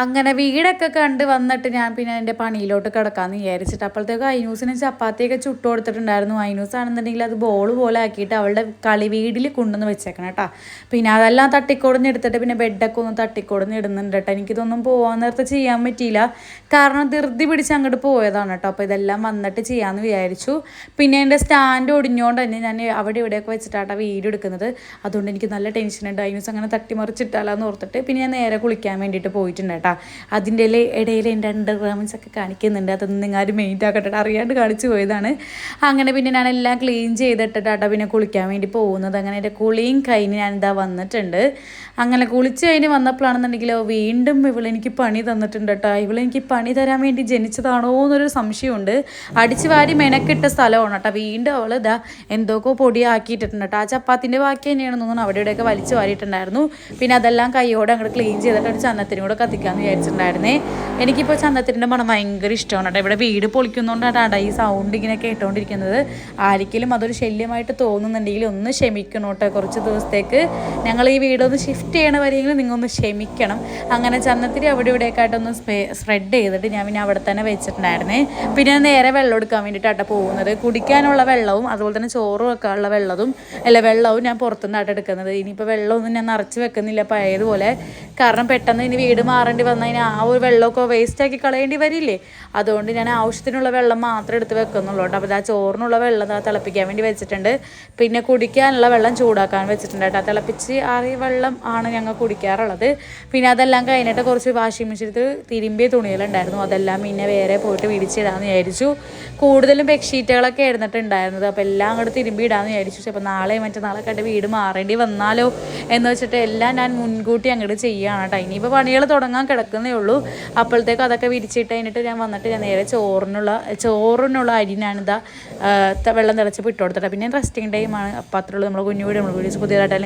അങ്ങനെ വീടൊക്കെ കണ്ട് വന്നിട്ട് ഞാൻ പിന്നെ എന്റെ പണിയിലോട്ട് കിടക്കാമെന്ന് വിചാരിച്ചിട്ട് അപ്പോഴത്തേക്ക് ഐനൂസിന് ചപ്പാത്തിയൊക്കെ ചുട്ട് കൊടുത്തിട്ടുണ്ടായിരുന്നു. ഐനൂസ് ആണെന്നുണ്ടെങ്കിൽ അത് ബോൾ പോലെ ആക്കിയിട്ട് അവളുടെ കളി വീടിൽ കൊണ്ടുവന്ന് വെച്ചേക്കണം കേട്ടോ. പിന്നെ അതെല്ലാം തട്ടിക്കൊടുന്ന് എടുത്തിട്ട് പിന്നെ ബെഡൊക്കെ ഒന്ന് തട്ടിക്കൊടുന്ന് ഇടുന്നുണ്ട് കേട്ടോ. എനിക്കിതൊന്നും പോകാൻ നേരത്തെ ചെയ്യാൻ പറ്റിയില്ല. കാരണം ധൃതി പിടിച്ച് അങ്ങോട്ട് പോയതാണ് കേട്ടോ. അപ്പോൾ ഇതെല്ലാം വന്നിട്ട് ചെയ്യാമെന്ന് വിചാരിച്ചു. പിന്നെ എന്റെ സ്റ്റാൻഡ് ഒടിഞ്ഞുകൊണ്ട് തന്നെ ഞാൻ അവിടെ ഇവിടെയൊക്കെ വെച്ചിട്ടാണ് വീട് എടുക്കുന്നത്. അതുകൊണ്ട് എനിക്ക് നല്ല ടെൻഷൻ ഉണ്ട്. ഐനൂസ് അങ്ങനെ തട്ടിമറിച്ചിട്ടാലെന്ന് ഓർത്തിട്ട് പിന്നെ ഞാൻ നേരെ കുളിക്കാൻ വേണ്ടിയിട്ട് പോയിട്ടുണ്ട് കേട്ടോ. അതിന്റെ ഇടയിൽ എന്റെ അണ്ടർ ഒക്കെ കാണിക്കുന്നുണ്ട്. അതൊന്നും നിങ്ങൾ ആരും മെയിന്റ് ആക്കട്ടെ അറിയാണ്ട് കാണിച്ചു പോയതാണ്. അങ്ങനെ പിന്നെ ഞാൻ എല്ലാം ക്ലീൻ ചെയ്തിട്ടിട്ടാട്ടോ പിന്നെ കുളിക്കാൻ വേണ്ടി പോകുന്നത്. അങ്ങനെ എന്റെ കുളിയും കഴിഞ്ഞ് ഞാൻ ഇതാ വന്നിട്ടുണ്ട്. അങ്ങനെ കുളിച്ച് കഴിഞ്ഞ് വന്നപ്പോഴാണെന്നുണ്ടെങ്കിലോ വീണ്ടും ഇവളെനിക്ക് പണി തന്നിട്ടുണ്ട് കേട്ടോ ഇവളെനിക്ക് പണി തരാൻ വേണ്ടി ജനിച്ചതാണോ എന്നൊരു സംശയമുണ്ട്. അടിച്ചു വാരി മെനക്കിട്ട സ്ഥലമാണ് കേട്ടോ. വീണ്ടും അവൾ ഇതാ എന്തൊക്കെ പൊടിയാക്കിയിട്ടുണ്ട് കേട്ടോ ആ ചപ്പാത്തിന്റെ ബാക്കി തന്നെയാണെന്ന് തോന്നുന്നു. അവിടെ ഇവിടെയൊക്കെ വലിച്ചു വാരിയിട്ടുണ്ടായിരുന്നു. പിന്നെ അതെല്ലാം കൈയോടെ അങ്ങോട്ട് ക്ലീൻ ചെയ്തിട്ട് ഒരു ചന്നത്തിനും കൂടെ കത്തിക്കാമെന്ന് വിചാരിച്ചിട്ടുണ്ടായിരുന്നേ. എനിക്കിപ്പോൾ ചന്ദത്തിന്റെ മണം ഭയങ്കര ഇഷ്ടമാണ് കേട്ടോ. ഇവിടെ വീട് പൊളിക്കുന്നതുകൊണ്ടാണ് ഈ സൗണ്ട് ഇങ്ങനെ കേട്ടുകൊണ്ടിരിക്കുന്നത് ആരിക്കലും അതൊരു ശല്യമായിട്ട് തോന്നുന്നുണ്ടെങ്കിൽ ഒന്ന് ക്ഷമിക്കണം കേട്ടോ കുറച്ച് ദിവസത്തേക്ക്. ഞങ്ങൾ ഈ വീടൊന്ന് ഷിഫ്റ്റ് ചെയ്യണ വരെയെങ്കിലും നിങ്ങൾ ഒന്ന് ക്ഷമിക്കണം. അങ്ങനെ ചന്ദത്തിരി അവിടെ ഇവിടെയൊക്കെയായിട്ടൊന്ന് സ്പ്രെഡ് ചെയ്തിട്ട് ഞാൻ പിന്നെ അവിടെ തന്നെ വെച്ചിട്ടുണ്ടായിരുന്നേ. പിന്നെ നേരെ വെള്ളം എടുക്കാൻ വേണ്ടിയിട്ടാണ് പോകുന്നത്. കുടിക്കാനുള്ള വെള്ളവും അതുപോലെ തന്നെ ചോറ് വെക്കാനുള്ള വെള്ളവും അല്ല വെള്ളവും ഞാൻ പുറത്തുനിന്നാണ് എടുക്കുന്നത്. ഇനിയിപ്പോൾ വെള്ളമൊന്നും ഞാൻ നിറച്ച് വെക്കുന്നില്ല പഴയതുപോലെ. കാരണം പെട്ടെന്ന് ഇനി വീട് മാറേണ്ടി വന്നതിന് ആ ഒരു വെള്ളമൊക്കെ വേസ്റ്റ് ആക്കി കളയേണ്ടി വരില്ലേ? അതുകൊണ്ട് ഞാൻ ആവശ്യത്തിനുള്ള വെള്ളം മാത്രം എടുത്ത് വെക്കുന്നുള്ളൂ കേട്ടോ. അപ്പോൾ ആ ചോറിനുള്ള വെള്ളം തിളപ്പിക്കാൻ വേണ്ടി വെച്ചിട്ടുണ്ട്. പിന്നെ കുടിക്കാനുള്ള വെള്ളം ചൂടാക്കാൻ വെച്ചിട്ടുണ്ട് കേട്ടോ. തിളപ്പിച്ച് ആറിയ വെള്ളം ആണ് ഞങ്ങൾ കുടിക്കാറുള്ളത്. പിന്നെ അതെല്ലാം കഴിഞ്ഞിട്ട് കുറച്ച് വാഷിംഗ് മെഷീനിൽ തിരുമ്പിയ തുണികളുണ്ടായിരുന്നു. അതെല്ലാം പിന്നെ വേറെ പോയിട്ട് വിരിച്ചിടാമെന്ന് വിചാരിച്ചു. കൂടുതലും ബെഡ്ഷീറ്റുകളൊക്കെ എഴുന്നിട്ടുണ്ടായിരുന്നത് അപ്പോൾ എല്ലാം അങ്ങോട്ട് തിരുമ്പി ഇടാമെന്ന് വിചാരിച്ചു. അപ്പോൾ നാളെ മറ്റന്നാളൊക്കെ വീട് മാറേണ്ടി വന്നാലോ എന്ന് വെച്ചിട്ട് എല്ലാം ഞാൻ മുൻകൂട്ടി അങ്ങോട്ട് ചെയ്യുകയാണ് കേട്ടോ ഇനിയിപ്പോൾ പണികൾ തുടങ്ങാൻ കിടക്കുന്നേ ഉള്ളൂ. അപ്പോഴത്തേക്കും അതൊക്കെ വിരിച്ചിട്ട് കഴിഞ്ഞിട്ട് ഞാൻ വന്നിട്ട് ഞാൻ നേരെ ചോറിനുള്ള ചോറിനുള്ള അരിനാണിതാ വെള്ളം തിളച്ച് ഇട്ട് പിന്നെ റെസ്റ്റിംഗ് ടൈമാണ് അപ്പം അത്രയുള്ളൂ നമ്മൾ കുഞ്ഞു വീട് നമ്മൾ വീഡിയോസ് പുതിയതായിട്ട്